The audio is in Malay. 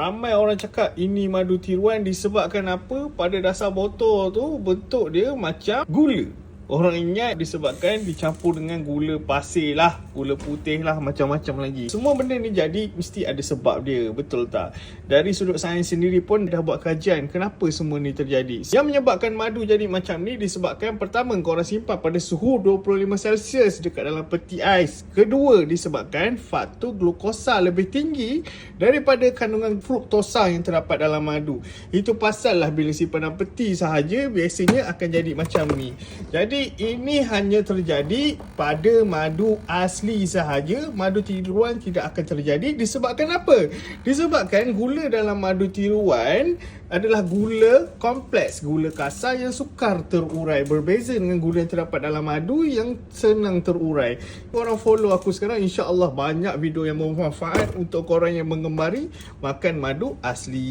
Ramai orang cakap ini madu tiruan disebabkan apa? Pada dasar botol tu bentuk dia macam gula. Orang ingat disebabkan dicampur dengan gula pasir lah, gula putih lah, macam-macam lagi. Semua benda ni jadi mesti ada sebab dia, betul tak? Dari sudut sains sendiri pun dah buat kajian kenapa semua ni terjadi. Yang menyebabkan madu jadi macam ni disebabkan pertama korang simpan pada suhu 25 Celsius dekat dalam peti ais. Kedua disebabkan faktor glukosa lebih tinggi daripada kandungan fruktosa yang terdapat dalam madu. Itu pasal lah bila simpan dalam peti sahaja biasanya akan jadi macam ni. Ini hanya terjadi pada madu asli sahaja. Madu tiruan tidak akan terjadi disebabkan apa? Disebabkan gula dalam madu tiruan adalah gula kompleks, gula kasar yang sukar terurai. Berbeza dengan gula yang terdapat dalam madu yang senang terurai. Korang follow aku sekarang insya-Allah banyak video yang bermanfaat untuk korang yang menggemari makan madu asli.